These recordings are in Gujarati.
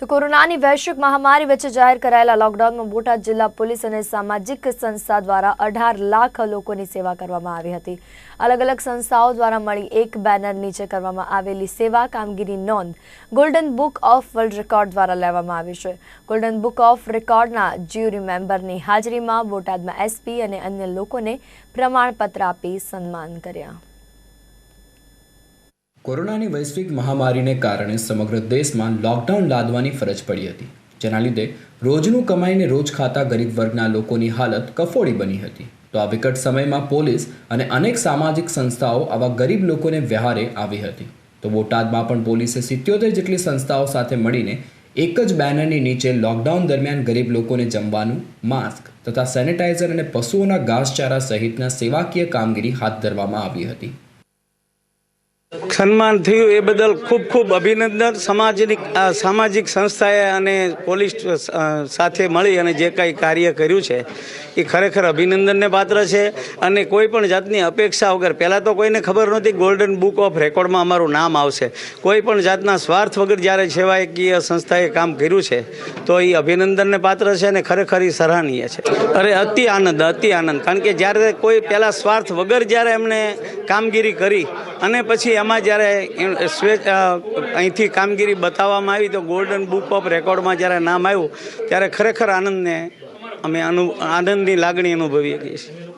તો કોરોનાની વૈશ્વિક મહામારી વચ્ચે જાહેર કરાયેલા લોકડાઉનમાં બોટાદ જિલ્લા પોલીસ અને સામાજિક સંસ્થા દ્વારા અઢાર લાખ લોકોની સેવા કરવામાં આવી હતી. અલગ અલગ સંસ્થાઓ દ્વારા મળી એક બેનર નીચે કરવામાં આવેલી સેવા કામગીરી નોંધ golden book of world record દ્વારા લેવામાં આવી છે. ગોલ્ડન બુક ઓફ રેકોર્ડના જ્યુરી મેમ્બરની હાજરીમાં બોટાદમાં એસપી અને અન્ય લોકોને પ્રમાણપત્ર આપી સન્માન કર્યા. કોરોનાની વૈશ્વિક મહામારીને કારણે સમગ્ર દેશમાં લોકડાઉન લાદવાની ફરજ પડી હતી, જેના લીધે રોજનું કમાઈને રોજ ખાતા ગરીબ વર્ગના લોકોની હાલત કફોડી બની હતી. તો આ વિકટ સમયમાં પોલીસ અને અનેક સામાજિક સંસ્થાઓ આવા ગરીબ લોકોને વ્યહારે આવી હતી. તો બોટાદમાં પણ પોલીસે સિત્યોતેર જેટલી સંસ્થાઓ સાથે મળીને એક જ બેનરની નીચે લોકડાઉન દરમિયાન ગરીબ લોકોને જમવાનું, માસ્ક તથા સેનિટાઈઝર અને પશુઓના ઘાસચારા સહિતના સેવાકીય કામગીરી હાથ ધરવામાં આવી હતી. સન્માન થયું એ બદલ ખૂબ ખૂબ અભિનંદન. સામાજિક સામાજિક સંસ્થાએ અને પોલીસ સાથે મળી અને જે કાંઈ કાર્ય કર્યું છે, એ ખરેખર અભિનંદનને પાત્ર છે. અને કોઈ પણ જાતની અપેક્ષા વગર, પહેલાં તો કોઈને ખબર નહોતી ગોલ્ડન બુક ઓફ રેકોર્ડમાં અમારું નામ આવશે. કોઈ પણ જાતના સ્વાર્થ વગર જ્યારે સેવાકીય સંસ્થાએ કામ કર્યું છે, તો એ અભિનંદનને પાત્ર છે અને ખરેખર એ સરાહનીય છે. અરે, અતિ આનંદ અતિ આનંદ. કારણ કે જ્યારે કોઈ પહેલાં સ્વાર્થ વગર જ્યારે એમણે કામગીરી કરી અને પછી એમાં જ્યારે એમ અહીંથી કામગીરી બતાવવામાં આવી તો ગોલ્ડન બુક ઓફ રેકોર્ડમાં જ્યારે નામ આવ્યું, ત્યારે ખરેખર આનંદને અમે અનુ, આનંદની લાગણી અનુભવીએ છીએ.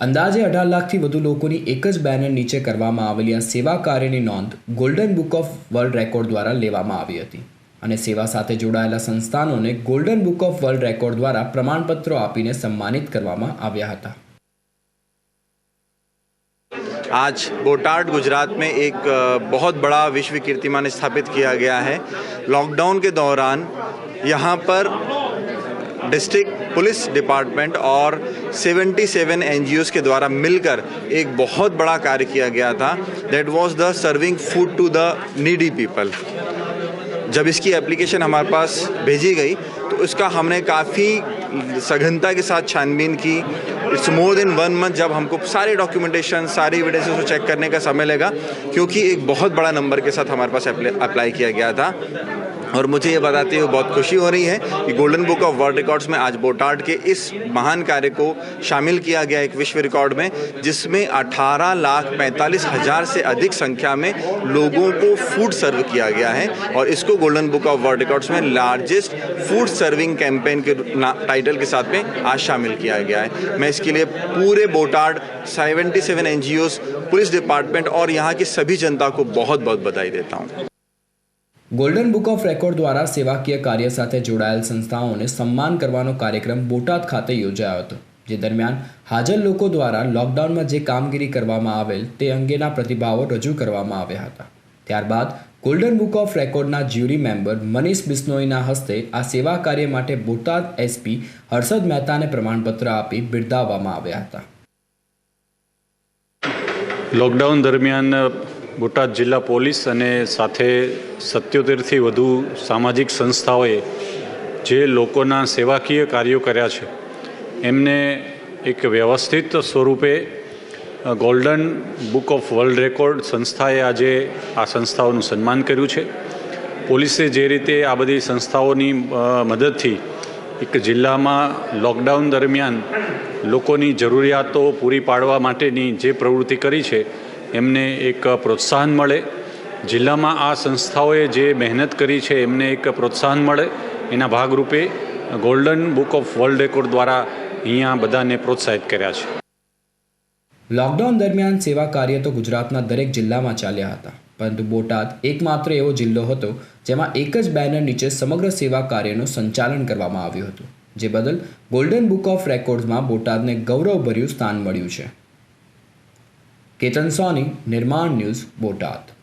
અંદાજે અઢાર લાખથી વધુ લોકોની એક જ બેનર નીચે કરવામાં આવેલી આ સેવા કાર્યની નોંધ golden book of world record દ્વારા લેવામાં આવી હતી. અને સેવા સાથે જોડાયેલા સંસ્થાનોને golden book of world record દ્વારા પ્રમાણપત્રો આપીને સન્માનિત કરવામાં આવ્યા હતા. आज बोटार्ड गुजरात में एक बहुत बड़ा विश्व कीर्तिमान स्थापित किया गया है। लॉकडाउन के दौरान यहाँ पर डिस्ट्रिक्ट पुलिस डिपार्टमेंट और 77 एनजीओस के द्वारा मिलकर एक बहुत बड़ा कार्य किया गया था। That was the serving food to the needy people जब इसकी एप्लीकेशन हमारे पास भेजी गई तो इसका हमने काफ़ी सघनता के साथ छानबीन की it's more than one month जब हमको सारे डॉक्यूमेंटेशन सारी एविडेंसेस को चेक करने का समय लगा क्योंकि एक बहुत बड़ा नंबर के साथ हमारे पास अप्लाई किया गया था और मुझे ये बताते हुए बहुत खुशी हो रही है कि golden book of world records में आज बोटार्ड के इस महान कार्य को शामिल किया गया एक विश्व रिकॉर्ड में, जिसमें 18 लाख पैंतालीस हज़ार से अधिक संख्या में लोगों को फ़ूड सर्व किया गया है और इसको golden book of world records में लार्जेस्ट फ़ूड सर्विंग कैंपेन के टाइटल के साथ में आज शामिल किया गया है। मैं इसके लिए पूरे बोटाड 77 एनजीओस पुलिस डिपार्टमेंट और यहाँ की सभी जनता को बहुत बहुत बधाई देता हूँ। ગોલ્ડન બુક ઓફ રેકોર્ડ દ્વારા સેવાકીય કાર્ય સાથે જોડાયેલ સંસ્થાઓને સન્માન કરવાનો કાર્યક્રમ બોટાદ ખાતે યોજાયો હતો, જે દરમિયાન હાજર લોકો દ્વારા લોકડાઉનમાં જે કામગીરી કરવામાં આવેલ તે અંગેના પ્રતિભાવો રજૂ કરવામાં આવ્યા હતા. ત્યારબાદ ગોલ્ડન બુક ઓફ રેકોર્ડના જ્યુરી મેમ્બર મનીષ બિસ્નોઈના હસ્તે આ સેવા કાર્ય માટે બોટાદ એસપી હર્ષદ મહેતાને પ્રમાણપત્ર આપી બિરદાવવામાં આવ્યા હતા. લોકડાઉન દરમિયાન બોટાદ જિલ્લા પોલીસ અને સાથે સત્યોતેરથી વધુ સામાજિક સંસ્થાઓએ જે લોકોના સેવાકીય કાર્યો કર્યા છે, એમને એક વ્યવસ્થિત સ્વરૂપે golden book of world record સંસ્થાએ આજે આ સંસ્થાઓનું સન્માન કર્યું છે. પોલીસે જે રીતે આ બધી સંસ્થાઓની મદદથી એક જિલ્લામાં લોકડાઉન દરમિયાન લોકોની જરૂરિયાતો પૂરી પાડવા માટેની જે પ્રવૃત્તિ કરી છે એમને એક પ્રોત્સાહન મળે. જિલ્લામાં આ સંસ્થાઓએ જે મહેનત કરી છે, એમને એક પ્રોત્સાહન મળે. એના ભાગરૂપે golden book of world record દ્વારા અહીંયા બધાને પ્રોત્સાહિત કર્યા છે. લોકડાઉન દરમિયાન સેવા કાર્ય તો ગુજરાતના દરેક જિલ્લામાં ચાલ્યા હતા. પરંતુ બોટાદ એકમાત્ર એવો જિલ્લો હતો, જેમાં એક જ બેનર નીચે સમગ્ર સેવા કાર્યનું સંચાલન કરવામાં આવ્યું હતું. જે બદલ ગોલ્ડન બુક ઓફ રેકોર્ડ્સમાં બોટાદને ગૌરવભર્યું સ્થાન મળ્યું છે. કેતન સોની નિર્માણ ન્યૂઝ બોટાદ.